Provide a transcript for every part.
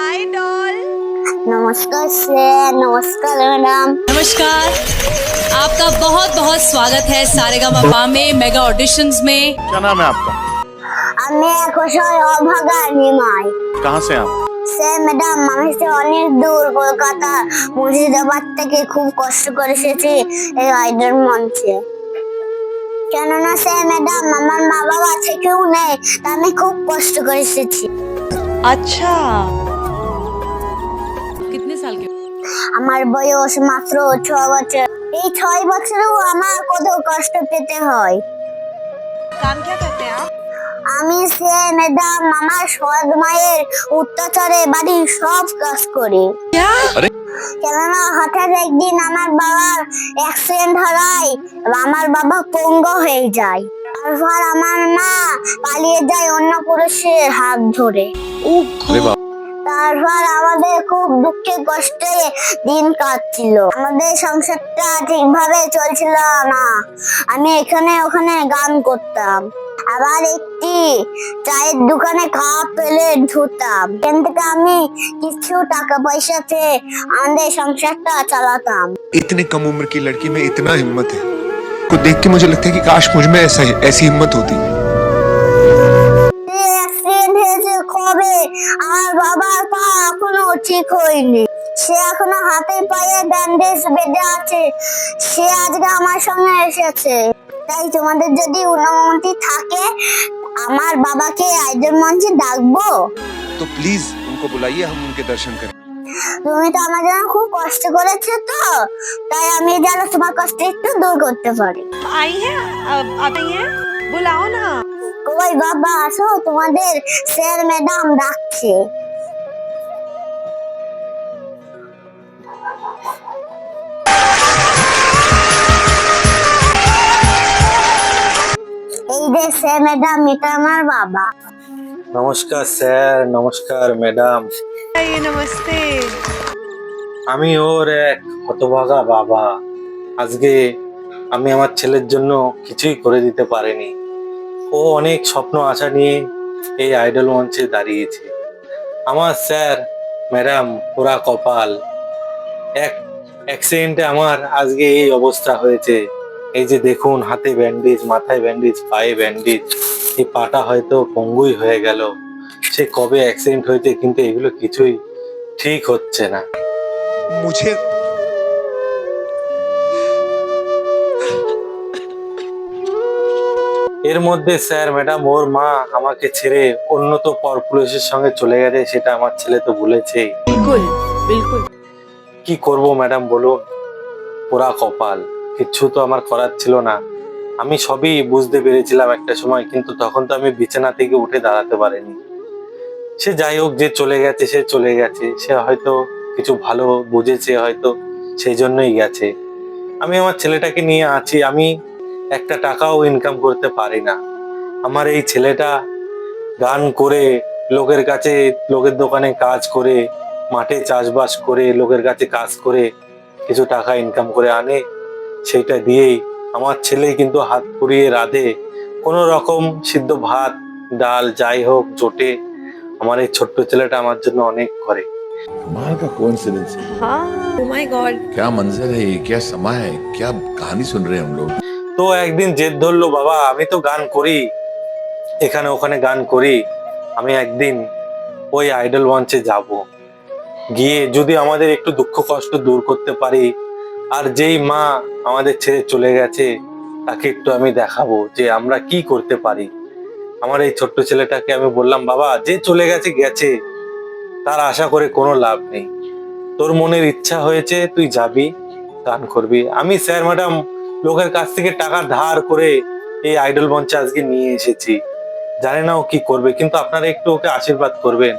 hi sir hello madam hi doll নমস্কার sir নমস্কার madam नमस्कार आपका बहुत बहुत स्वागत है सारेगामा में मेगा ऑडिशंस में क्या नाम है आपका আমি একশয় অভাগা নিমাই कहाँ से हैं आप স্যার ম্যাডাম আমি সে অনেক দূর কলকাতা মুর্শিদাবাদ থেকে খুব কষ্ট করে এসেছি এই আইডল মঞ্চে কেননা স্যার ম্যাডাম আমার মা বাবা আছে কেউ নেই তা আমি খুব কষ্ট করে এসেছি अच्छा আমার বয়স মাত্র ছ বছর। এই ছয় বছরেও আমার কত কষ্ট পেতে হয়? আমি সে ম্যাডাম আমার সৎ মায়ের অত্যাচারে বাড়ির সব কাজ করি। কেননা হঠাৎ একদিন আমার বাবার অ্যাক্সিডেন্ট হারায় আমার বাবা পঙ্গ হয়ে যায়। তারপর আমার মা পালিয়ে যায় অন্য পুরুষের হাত ধরে। তারপর আমাদের খুব দুঃখে কষ্টে দিন কাটছিল আমাদের সংসারটা ঠিকভাবে চলছিল না আমি এখানে ওখানে গান করতাম আবার একটি চায়ের দোকানে খাওয়া পেলে ধুতাম এখান থেকে আমি কিছু টাকা পয়সা পেয়ে আমাদের সংসারটা চালাতাম इतने कम उम्र की लड़की में इतना हिम्मत है को देख के मुझे लगता है कि काश मुझ में ऐसा ऐसी हिम्मत होती অ্যাক্সিডেন্ট হবে। আমার বাবার পা এখনও ঠিক হয়নি। সে এখনও হাতে পায়ে ব্যান্ডেজ বেঁধে আছে। সে আজকে আমার সঙ্গে এসেছে। তাই তোমাদের যদি অনুমতি থাকে আমার বাবাকে আয়োজন মঞ্চে ডাকবো। তো প্লিজ উনকো বুলাইয়ে হাম উনকে দর্শন করেন তুমি তো আমার জন্য খুব কষ্ট করেছ তো। তাই আমি যেন তোমার কষ্ট একটু দূর করতে পারি। আইয়া হ্যাঁ বুলাও না। কই বাবা আসো তোমাদের স্যার ম্যাডাম ডাকছে। এই স্যার ম্যাডাম এটা আমার বাবা। নমস্কার স্যার নমস্কার ম্যাডাম। আমি ওর এক বাবা। আজকে আমি আমার ছেলের জন্য কিছুই করে দিতে পারিনি। ও অনেক স্বপ্ন, আশা নিয়ে এই আইডল মঞ্চে দাঁড়িয়েছে। আমার স্যার, ম্যাডাম, ওরা কপাল। এক অ্যাক্সিডেন্টে আমার আজকে এই অবস্থা হয়েছে। এই যে দেখুন, হাতে ব্যান্ডেজ মাথায় ব্যান্ডেজ পায়ে ব্যান্ডেজ এই পাটা হয়তো পঙ্গুই হয়ে গেল। সে কবে অ্যাক্সিডেন্ট হয়েছে কিন্তু এগুলো কিছুই ঠিক হচ্ছে না। मुझे এর মধ্যে স্যার ম্যাডাম ওর মা আমাকে ছেড়ে অন্য তো পরপুলেশের সঙ্গে চলে গেছে সেটা আমার ছেলে তো ভুলেছেই বিলকুল বিলকুল। কি করব ম্যাডাম বলুন? পোড়া কপাল। কিছু তো আমার করার ছিল না। আমি সবই বুঝতে পেরেছিলাম একটা সময় কিন্তু তখন তো আমি বিছানা থেকে উঠে দাঁড়াতে পারিনি। সে যাই হোক যে চলে গেছে সে চলে গেছে। সে হয়তো কিছু ভালো বুঝেছে হয়তো সেই জন্যই গেছে। আমি আমার ছেলেটাকে নিয়ে আছি। আমি একটা টাকাও ইনকাম করতে পারি না আমার এই ছেলেটা গান করে লোকের কাছে লোকের দোকানে কাজ করে মাঠে চাষবাস করে লোকের কাছে কাজ করে কিছু টাকা ইনকাম করে আনে সেইটা দিয়েই আমার ছেলে কিন্তু হাত পুড়িয়ে রাধে কোনো রকম সিদ্ধ ভাত ডাল যাই হোক জোটে আমার এই ছোট্ট ছেলেটা আমার jন্য অনেক করে कमाल का कोइंसिडेंस है हाँ ओ माय गॉड क्या मंजर है ये क्या समा है क्या कहानी सुन रहे हैं हम लोग তো একদিন জেদ ধরলো, বাবা, আমি তো গান করি। এখানে ওখানে গান করি। আমি একদিন ওই আইডল মঞ্চে যাব। গিয়ে যদি আমাদের একটু দুঃখ কষ্ট দূর করতে পারি, আর যেই মা আমাদের ছেড়ে চলে গেছে, তাকে একটু আমি দেখাবো যে আমরা কি করতে পারি। আমার এই ছোট্ট ছেলেটাকে আমি বললাম, বাবা, যে চলে গেছে গেছে। তার আশা করে কোনো লাভ নেই। তোর মনের ইচ্ছা হয়েছে, তুই যাবি, গান করবি। আমি, স্যার, ম্যাডাম লোকের কাছ থেকে টাকা ধার করে এই আইডল মঞ্চে আজকে নিয়ে এসেছি জানি না ও কি করবে কিন্তু আপনারা একটু ওকে আশীর্বাদ করবেন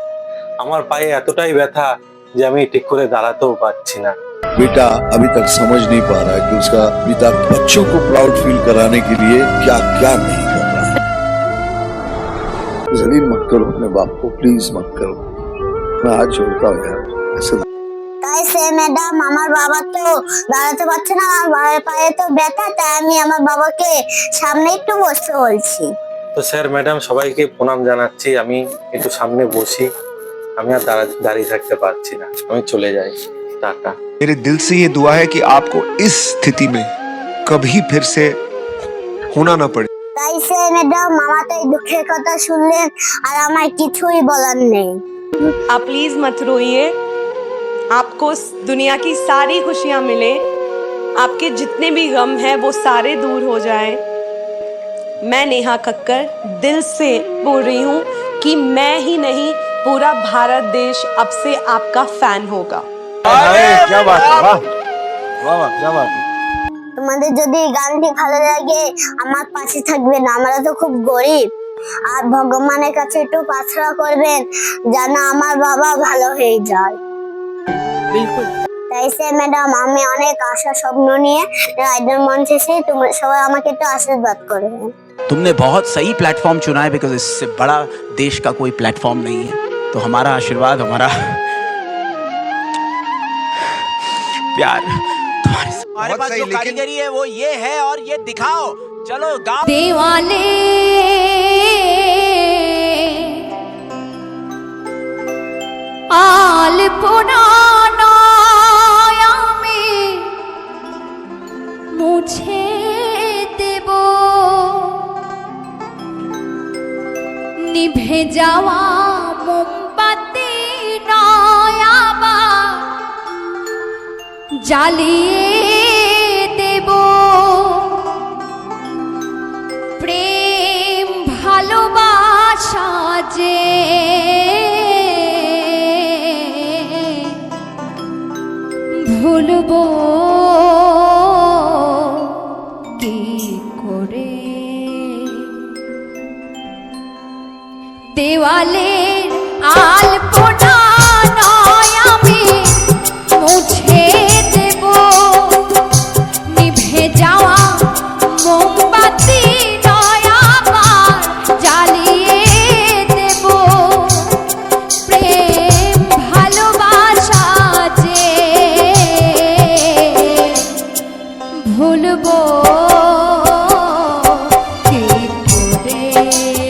আমার পায়ে এতটাই ব্যথা যে আমি ঠিক করে দাঁড়াতেও পারছি না बेटा अभी तक समझ नहीं पा रहा है कि उसका पिता बच्चों को प्राउड फील कराने के लिए क्या क्या नहीं कर रहा है जलील मत करो अपने बाप को प्लीज मत करो मैं हाथ जोड़ता हूँ यार ऐसे তাই সে ম্যাডাম আমার বাবা তো দাঁড়াতে পারছে না আমার বাবার পায়ে তো ব্যথা তাই আমি আমার বাবাকে সামনে একটু বসতে বলছি তো স্যার ম্যাডাম সবাইকে প্রণাম জানাচ্ছি আমি একটু সামনে বসি আমি আর দাঁড়া- দাঁড়িয়ে থাকতে পারছি না আমি চলে যাই টাটা मेरे दिल से ये दुआ है कि आपको इस स्थिति में कभी फिर से होना ना पड़े তাই সে ম্যাডাম আমার তো এই দুঃখের কথা শুনলেন আর আমার কিছুই বলার নেই आप प्लीज मत रोइए आपको इस दुनिया की सारी खुशियां मिले आपके जितने भी गम हैं वो सारे दूर हो जाएं मैं नेहा कक्कर दिल से बोल रही हूँ कि मैं ही नहीं पूरा भारत देश अब से आपका फैन होगा क्या बात है वाह वाह वाह क्या बात है তোমাদের যদি এই গানটি ভালো লাগে আমার পাশে থাকবেন আমরা তো খুব গরিব আর ভগবানের কাছে একটু প্রার্থনা করবেন যেন আমার বাবা ভালো হয়ে যায় बिल्कुल তাই সে ম্যাডাম আমি অনেক আশা স্বপ্ন নিয়ে রাইডার মঞ্চে এসে তোমরা সবাই আমাকে একটু আশীর্বাদ করবেন तुमने बहुत सही प्लेटफॉर्म चुना है बिकॉज इससे बड़ा देश का कोई प्लेटफॉर्म नहीं है तो हमारा आशीर्वाद हमारा प्यार तुम्हारे हमारे पास जो कारीगरी है वो ये है और ये दिखाओ चलो गाओ দেওয়ালে 家里。করে প্রেম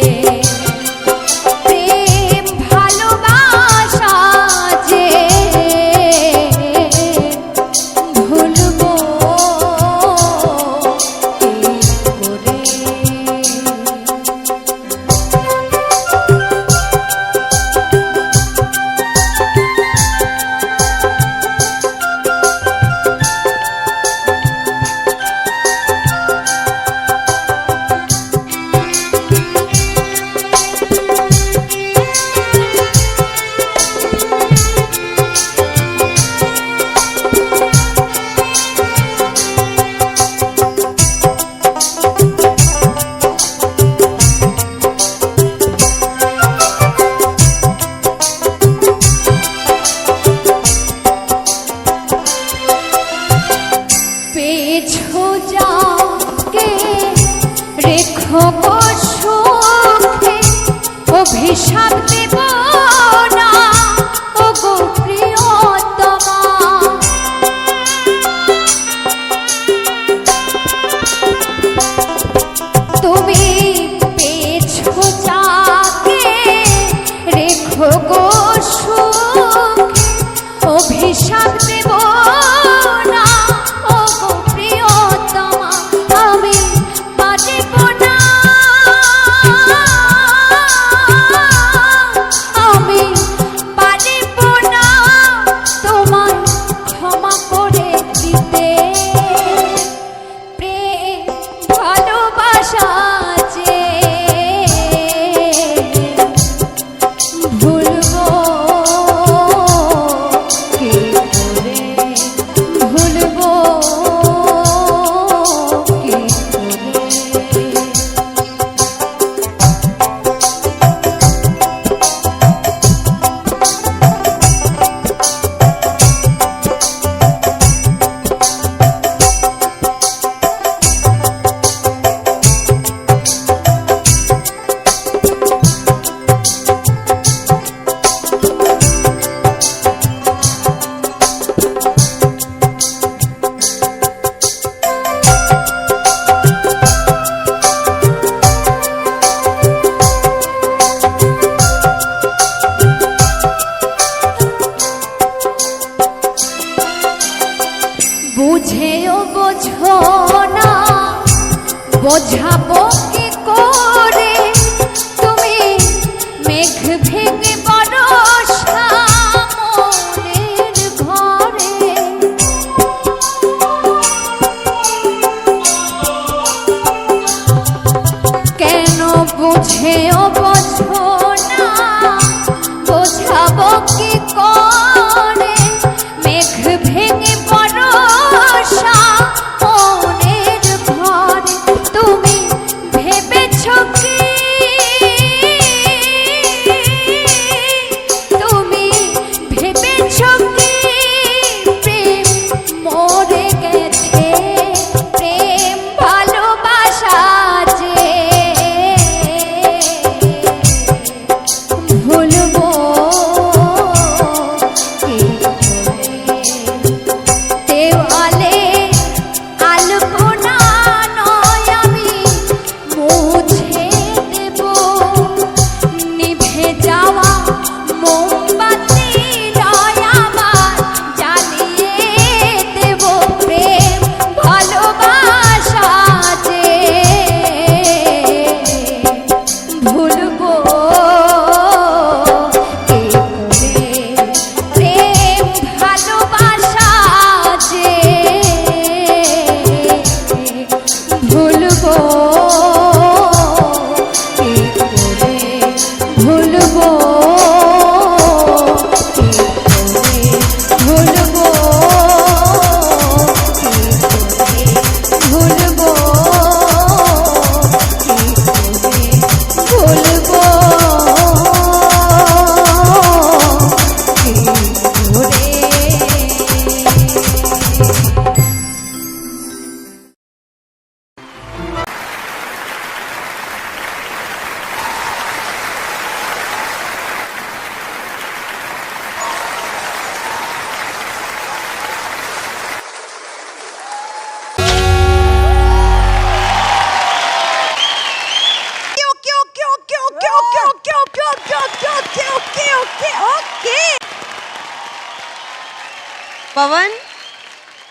पवन?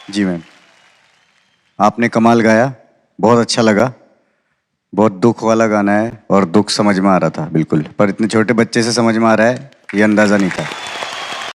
जी मैम। आपने कमाल गाया, बहुत अच्छा लगा। बहुत दुख वाला गाना है और दुख समझ में आ रहा था, बिल्कुल। पर इतने छोटे बच्चे से समझ में आ रहा है, ये अंदाज़ा नहीं था।